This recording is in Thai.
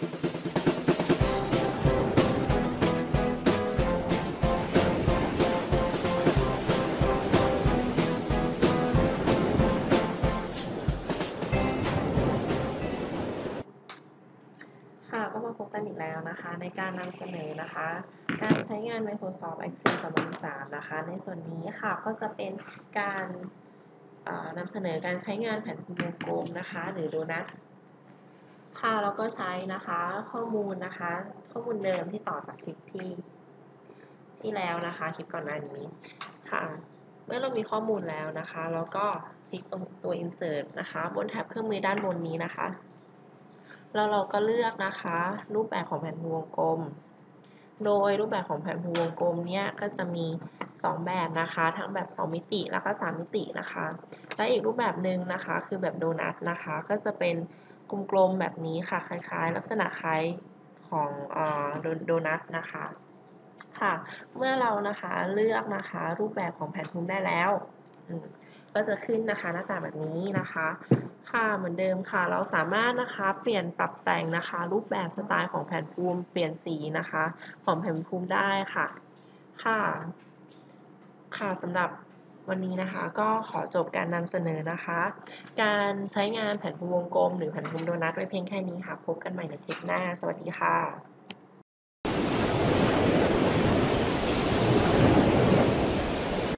ค่ะก็มาพบกันอีกแล้วนะคะในการนำเสนอนะคะ การใช้งาน Microsoft Excel 2013นะคะ ในส่วนนี้ค่ะก็จะเป็นการนำเสนอการใช้งานแผนภูมิวงกลมนะคะ หรือโดนัท ค่ะแล้วก็ใช้นะคะข้อมูลนะคะ ข้อมูลเดิมที่ต่อจากคลิปที่ที่แล้วนะคะคลิปก่อนหน้านี้ค่ะ เมื่อเรามีข้อมูลแล้วนะคะ แล้วก็คลิกตรงตัว insert นะคะ บนแท็บเครื่องมือด้านบนนี้นะคะแล้วเราก็เลือกนะคะ รูปแบบของแผนภูมิวงกลม โดยรูปแบบของแผนภูมิวงกลมเนี่ยก็จะมี 2 แบบนะคะ ทั้งแบบ 2 มิติแล้วก็ 3 มิตินะคะ และอีกรูปแบบหนึ่งนะคะ คือแบบโดนัทนะคะ ก็จะเป็น กลมๆแบบนี้ค่ะ คล้ายๆ ลักษณะคล้ายของอโดโดนัทนะคะค่ะ เมื่อเรานะคะเลือกนะคะรูปแบบของแผนภูมิได้แล้วก็จะขึ้นนะคะหน้าตาแบบนี้นะคะ ค่ะเหมือนเดิมค่ะ เราสามารถนะคะเปลี่ยนปรับแต่งนะคะ รูปแบบสไตล์ของแผนภูมิ เปลี่ยนสีนะคะ ของแผนภูมิได้ค่ะ ค่ะ ค่ะสำหรับ วันนี้นะคะก็ขอจบการนำเสนอนะคะ การใช้งานแผนภูมิวงกลม หรือแผนภูมิโดนัทไว้เพียงแค่นี้ค่ะ พบกันใหม่ในคลิปหน้า สวัสดีค่ะ